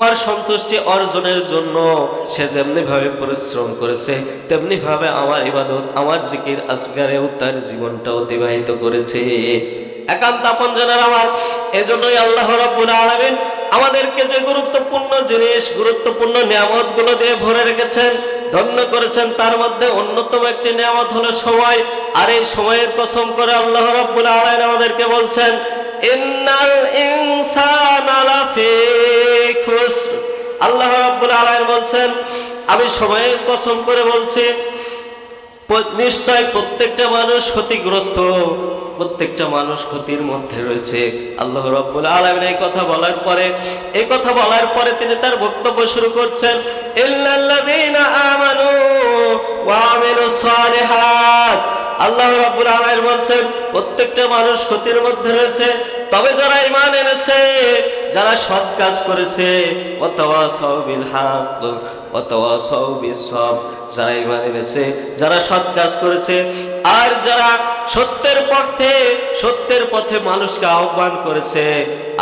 আমার সন্তুষ্টি অর্জনের জন্য সে যেমনি ভাবে পরিশ্রম করেছে তেমনি ভাবে আমার ইবাদত, আমার জিকির আসগারেও তার জীবনটা অতিবাহিত করেছে। একান্ত আপন জনের আমার, এজন্যই আল্লাহ রাব্বুল আলামিন আমাদেরকে যে গুরুত্বপূর্ণ জিনিস, গুরুত্বপূর্ণ নিয়ামতগুলো দিয়ে ভরে রেখেছেন, ধন্য করেছেন। তার মধ্যে অন্যতম একটি নিয়ামত হলো সময়, আর এই সময়ের কসম করে আল্লাহ রাব্বুল আলামিন আমাদেরকে বলছেন আল্লাহ বলছেন, আমি সময়ের কসম করে বলছি নিশ্চয় প্রত্যেকটা মানুষ ক্ষতিগ্রস্ত, প্রত্যেকটা মানুষ ক্ষতির মধ্যে রয়েছে। আল্লাহ রব্বুল আলমিন এই কথা বলার পরে, এই কথা বলার পরে তিনি তার বক্তব্য শুরু করছেন আমানু ওয়া আল্লাহ রাবুল আলাই বলছেন প্রত্যেকটা মানুষ ক্ষতির মধ্যে রয়েছে তবে যারা ঈমান এনেছে, যারা সৎ কাজ করেছে, ওয়াতাওয়াসাউ বিল হক ওয়াতাওয়াসাউ বিস সবর যারা ঈমান এনেছে, যারা সৎ কাজ করেছে, আর যারা সত্যের পথে সত্যের পথে মানুষকে আহ্বান করেছে,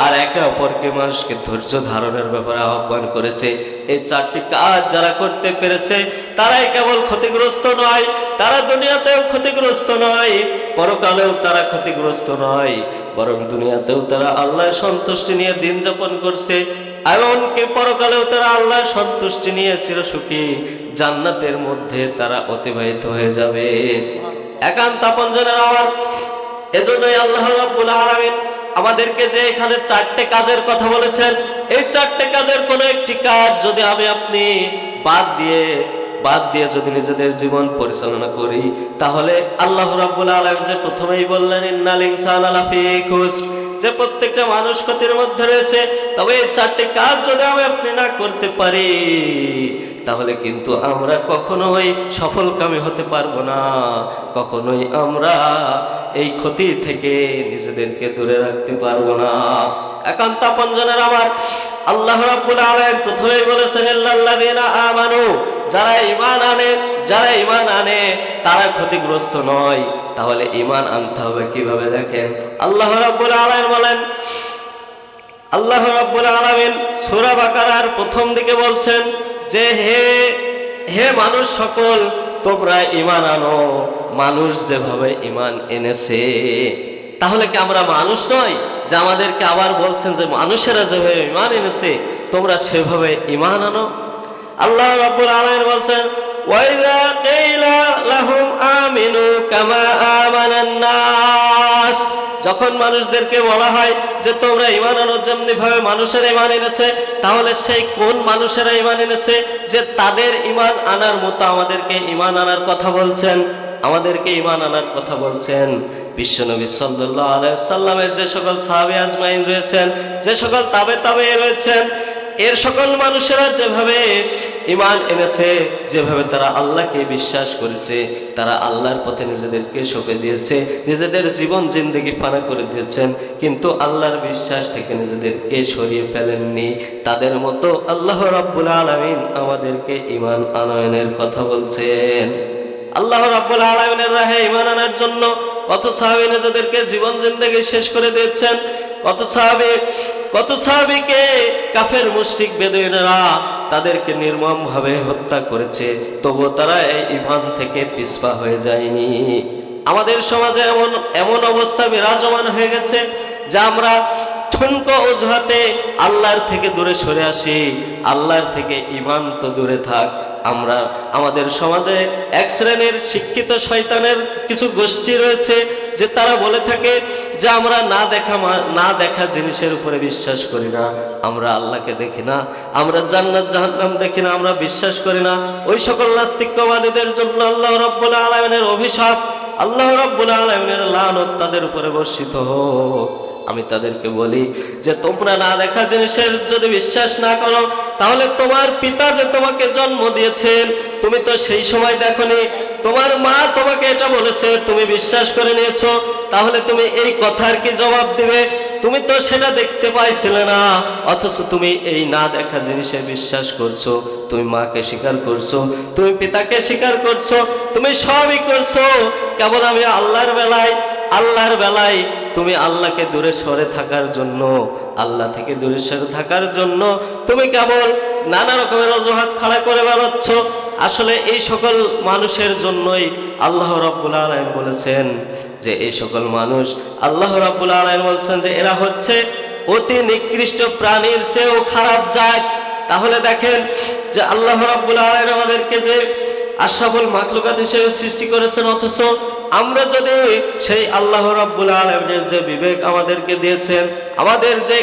আর একে অপরকে মানুষকে ধৈর্য ধারণের ব্যাপারে আহ্বান করেছে, এই চারটি কাজ যারা করতে পেরেছে, তারাই কেবল ক্ষতিগ্রস্ত নয়, তারা দুনিয়াতেও ক্ষতিগ্রস্ত নয়, পরকালেও তারা ক্ষতিগ্রস্ত নয়। বরং দুনিয়াতেও তারা আল্লাহর সন্তুষ্টি নিয়ে দিন যাপন করছে। এমনকি পরকালেও তারা আল্লাহর সন্তুষ্টি নিয়ে চিরসুখী। জান্নাতের মধ্যে তারা অতিবাহিত হয়ে যাবে। একান্ত আপনজনের আমার এজন্যই আল্লাহ রাব্বুল আলামিন আমাদেরকে যে এখানে চারটে কাজের কথা বলেছেন, এই চারটে কাজের কোনো একটি কাজ যদি আমি আপনি বাদ দিয়ে বাদ দিয়ে যদি নিজেদের জীবন পরিচালনা করি, তাহলে আল্লাহ রাব্বুল আলামিন যে প্রথমেই বললেন, ইন্নাল ইনসানা লাফি খুসর যে প্রত্যেকটা মানুষ ক্ষতির মধ্যে রয়েছে, তবে এই চারটি কাজ যদি আমি আপনি না করতে পারি, তাহলে কিন্তু আমরা কখনোই সফলকামী হতে পারব না। কখনোই আমরা এই ক্ষতি থেকে নিজেদেরকে দূরে রাখতে পারব না। একান্ত আপনজনের আবার আল্লাহ রাব্বুল আলামিন প্রথমেই বলেছেন, ইল্লাল্লাযীনা আমানু যারা ঈমান আনে, যারা ঈমান আনে, তারা ক্ষতিগ্রস্ত নয়। তাহলে ঈমান আনতে হবে কীভাবে দেখেন? আল্লাহ রাব্বুল আলামিন বলেন, আল্লাহ রাব্বুল আলামিন সূরা বাকারার প্রথম দিকে বলছেন যে, হে হে মানুষ সকল, তোমরা ঈমান আনো। মানুষ যেভাবে ঈমান এনেছে, তাহলে কি আমরা মানুষ নয় যে আমাদেরকে আবার বলছেন যে মানুষেরা যেভাবে ইমান এনেছে, তোমরা সেভাবে ইমান আনো? আল্লাহ রাব্বুল আলামিন বলছেন ওয়াইযা কিলা লাহুম আমিনু কামা আমানান নাস। যখন মানুষদেরকে বলা হয় যে তোমরা ইমান আনো যেমনি ভাবে মানুষের ইমান এনেছে, তাহলে সেই কোন মানুষেরা ইমান এনেছে যে তাদের ইমান আনার মতো আমাদেরকে ইমান আনার কথা বলছেন? আমাদেরকে ইমান আনার কথা বলছেন। বিশ্বনবী সাল্লাল্লাহু আলাইহি সাল্লামের যে সকল সাহাবী আজমাইন রয়েছেন, যে সকল তাবে তাবে রয়েছেন, এর সকল মানুষেরা যেভাবে ইমান এনেছে, যেভাবে তারা আল্লাহকে বিশ্বাস করেছে, তারা আল্লাহর পথে নিজেদেরকে সঁপে দিয়েছে, নিজেদের জীবন জিন্দগি ফানা করে দিয়েছেন, কিন্তু আল্লাহর বিশ্বাস থেকে নিজেদেরকে সরিয়ে ফেলেননি। তাদের মতো আল্লাহ রাব্বুল আলামিন আমাদেরকে ইমান আনয়নের কথা বলছেন। আল্লাহ রাব্বুল আলামিনের রাহে ইমান আনার জন্য কত সাহাবী নিজেদেরকে জীবন জিন্দগি শেষ করে দিয়েছেন? কত সাহাবী, কত সাহাবিকে কাফের মুশরিক বেদুইনেরা তাদেরকে নির্মম ভাবে হত্যা করেছে? তবু তারা এই ইমান থেকে পিছপা হয়ে যায়নি। আমাদের সমাজে এমন এমন অবস্থা বিরাজমান হয়ে গেছে যে আমরা ঠুনকো অজুহাতে আল্লাহর থেকে দূরে সরে আসি। আল্লাহর থেকে ইমান তো দূরে থাক। আমরা আমাদের সমাজে এক শ্রেণির শিক্ষিত শয়তানের কিছু গোষ্ঠী রয়েছে যে তারা বলে থাকে যে আমরা না দেখা না দেখা জিনিসের উপরে বিশ্বাস করি না। আমরা আল্লাহকে দেখি না, আমরা জান্নাত, জাহান্নাম দেখি না, আমরা বিশ্বাস করি না। ওই সকল নাস্তিক্যবাদীদের জন্য আল্লাহ রব্বুল আলমিনের অভিশাপ, আল্লাহ রব্বুল আলমিনের লানত তাদের উপরে বর্ষিত হোক। আমি তাদেরকে বলি যে তোমরা না দেখা জিনিসের যদি বিশ্বাস না করো, তাহলে তোমার পিতা যে তোমাকে জন্ম দিয়েছেন, তুমি তো সেই সময় দেখনি। তোমার মা তোমাকে এটা বলেছে, তুমি বিশ্বাস করে নিয়েছো, তাহলে তুমি এই কথার কি জবাব দিবে? তুমি তো সেটা দেখতে পাইছিলে না, অথচ তুমি এই না দেখা জিনিসে বিশ্বাস করছ, তুমি মাকে স্বীকার করছ, তুমি পিতাকে স্বীকার করছ, তুমি সবই করছ। কেবল আমি আল্লাহর বেলায় আল্লাহর বেলায় তুমি আল্লাহকে দূরে সরে থাকার জন্য, আল্লাহ থেকে দূরে সরে থাকার জন্য তুমি কেবল নানা রকমের অজুহাত খাড়া করে বেড়াচ্ছ। আসলে এই সকল মানুষের জন্যই আল্লাহ রাব্বুল আলামিন বলেছেন যে, এই সকল মানুষ আল্লাহ রাব্বুল আলামিন বলছেন যে, এরা হচ্ছে অতি নিকৃষ্ট প্রাণীর চেয়েও খারাপ যায় তাহলে দেখেন যে, আল্লাহ রাব্বুল আলামিন আমাদেরকে যে আশরাফুল মাখলুকাত হিসেবে সৃষ্টি করেছেন, অথচ আমরা যদি সেই আল্লাহ রাব্বুল আলামিনের যে বিবেক আমাদেরকে দিয়েছেন, আমাদের যে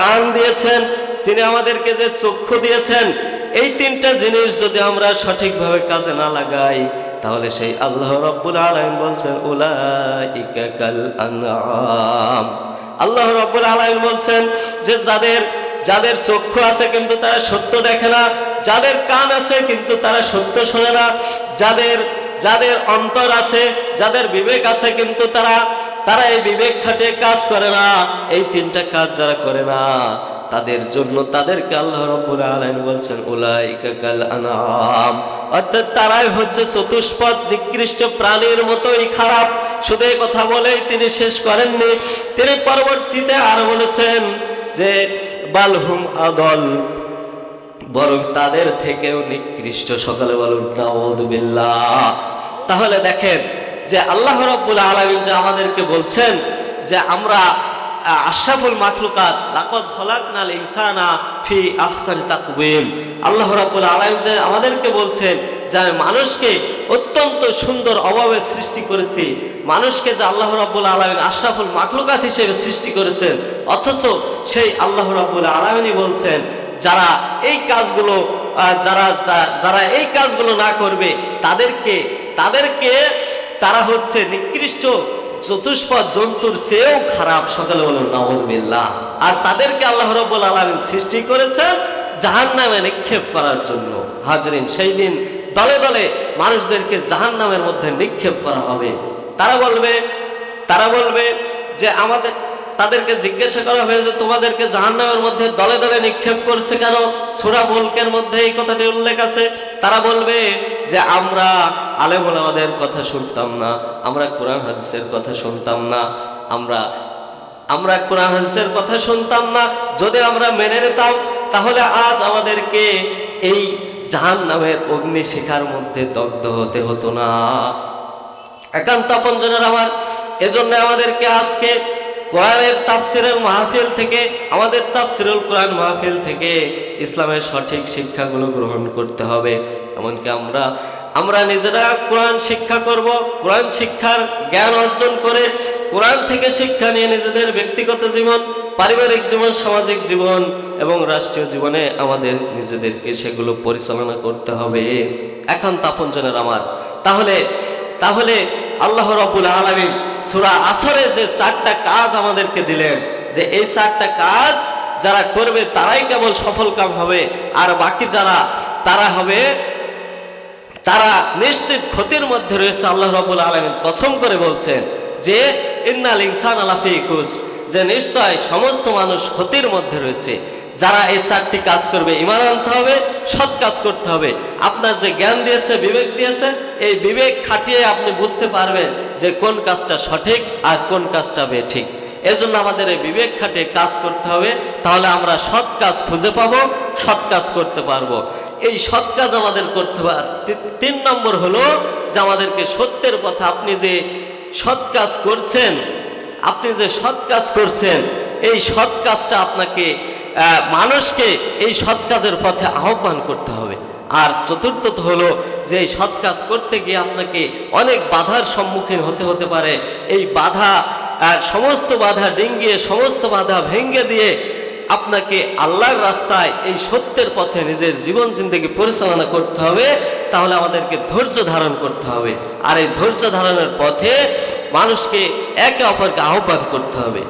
কান দিয়েছেন, তিনি আমাদেরকে যে চক্ষু দিয়েছেন, এই তিনটা জিনিস যদি আমরা সঠিকভাবে কাজে না লাগাই, তাহলে সেই আল্লাহ রাব্বুল আলামিন বলছেন আল্লাহ রাব্বুল আলামিন বলছেন যে যাদের যাদের চক্ষু আছে কিন্তু তারা সত্য দেখে না যাদের কান আছে কিন্তু তারা সত্য শোনে না, যাদের যাদের অন্তর আছে, যাদের বিবেক আছে কিন্তু তারা তারা এই বিবেক খাটে কাজ করে না। এই তিনটা কাজ যারা করে না, তাদের জন্য তাদেরকে আল্লাহ বলছেন তারাই হচ্ছে চতুষ্পদ, নিকৃষ্ট প্রাণীর মতোই খারাপ। শুধু কথা বলেই তিনি শেষ করেননি। তিনি পরবর্তীতে আর বলেছেন যে, বালহুম আদল বরং তাদের থেকেও নিকৃষ্ট সকালে বলুন তাহলে দেখেন যে আল্লাহ রাব্বুল আলামিন যে আমাদেরকে বলছেন যে আমরা আহ, আশরাফুল মাখলুকাত লাকাদ খলাকনাল ইনসানা ফি আহসানি তাকওয়িম। আল্লাহ রাব্বুল আলামিন যে আমাদেরকে বলছেন যে আমি মানুষকে অত্যন্ত সুন্দর অভাবে সৃষ্টি করেছি। মানুষকে যে আল্লাহ রাব্বুল আলামিন আশরাফুল মাখলুকাত হিসেবে সৃষ্টি করেছেন অথচ সেই আল্লাহ রাব্বুল আলামিনই বলছেন যারা এই কাজগুলো যারা যারা এই কাজগুলো না করবে, তাদেরকে তাদেরকে তারা হচ্ছে নিকৃষ্ট চতুষ্পদ জন্তুর চেয়েও খারাপ। সকালে বলুন নবমিল্লাহ আর তাদেরকে আল্লাহ রব্বুল আলামিন সৃষ্টি করেছেন জাহান নামে নিক্ষেপ করার জন্য। হাজরিন, সেই দিন দলে দলে মানুষদেরকে জাহান নামের মধ্যে নিক্ষেপ করা হবে। তারা বলবে তারা বলবে যে আমাদের তাদেরকে জিজ্ঞাসা করা হয়েছে তোমাদেরকে জাহান্নামের মধ্যে দলে দলে নিক্ষেপ করছে কেন? সূরা মুলকের মধ্যে এই কথাটি উল্লেখ আছে। তারা বলবে যে আমরা আলেম ওলামাদের কথা শুনতাম না, আমরা কোরআন হাদিসের কথা শুনতাম না, আমরা আমরা কোরআন হাদিসের কথা শুনতাম না। যদি আমরা মেনে নিতাম, তাহলে আজ আমাদেরকে এই জাহান নামের অগ্নি শিখার মধ্যে দগ্ধ হতে হতো না। একান্ত আপনজনের আমার, এজন্য আমাদেরকে আজকে কোরআনের তাফসিরের মাহফিল থেকে, আমাদের তাফসিরুল কোরআন মাহফিল থেকে ইসলামের সঠিক শিক্ষাগুলো গ্রহণ করতে হবে। এমনকি আমরা আমরা নিজেরা কোরআন শিক্ষা করব, কোরআন শিক্ষার জ্ঞান অর্জন করে, কোরআন থেকে শিক্ষা নিয়ে নিজেদের ব্যক্তিগত জীবন, পারিবারিক জীবন, সামাজিক জীবন এবং রাষ্ট্রীয় জীবনে আমাদের নিজেদেরকে সেগুলো পরিচালনা করতে হবে। একান্ত আপনজনের আমার। তাহলে তাহলে আল্লাহ রাব্বুল আলামিন সূরা আসরে যে চারটা কাজ আমাদেরকে দিলেন, যে এই চারটা কাজ যারা করবে তারাই কেবল সফল কাম হবে, আর বাকি যারা, তারা হবে, তারা নিশ্চিত ক্ষতির মধ্যে রয়েছে আল্লাহ রাব্বুল আলামিন। কসম করে বলছেন যে, ইন্নাল ইনসান আলাফি খুশ যে নিশ্চয় সমস্ত মানুষ ক্ষতির মধ্যে রয়েছে। যারা এই চারটি কাজ করবে, ইমান আনতে হবে, সৎ কাজ করতে হবে। আপনার যে জ্ঞান দিয়েছে, বিবেক দিয়েছে, এই বিবেক খাটিয়ে আপনি বুঝতে পারবেন যে কোন কাজটা সঠিক আর কোন কাজটা বেঠিক। এজন্য আমাদের এই বিবেক খাটে কাজ করতে হবে, তাহলে আমরা সৎ কাজ খুঁজে পাব, সৎ কাজ করতে পারব। এই সৎ কাজ আমাদের করতে তিন নম্বর হলো যে আমাদেরকে সত্যের পথে আপনি যে সৎ কাজ করছেন, আপনি যে সৎ কাজ করছেন, এই সৎ কাজটা আপনাকে মানুষকে এই সৎ কাজের পথে আহ্বান করতে হবে। আর চতুর্থত হলো যে সৎ কাজ করতে গিয়ে আপনাকে অনেক বাধার সম্মুখীন হতে হতে পারে। এই বাধা সমস্ত বাধা ডিঙ্গিয়ে, সমস্ত বাধা ভেঙ্গে দিয়ে আপনাকে আল্লাহর রাস্তায় এই সত্যের পথে নিজের জীবন জিন্দগি পরিচালনা করতে হবে। তাহলে আমাদেরকে ধৈর্য ধারণ করতে হবে। আর এই ধৈর্য ধারণের পথে মানুষকে একে অপরকে আহ্বান করতে হবে।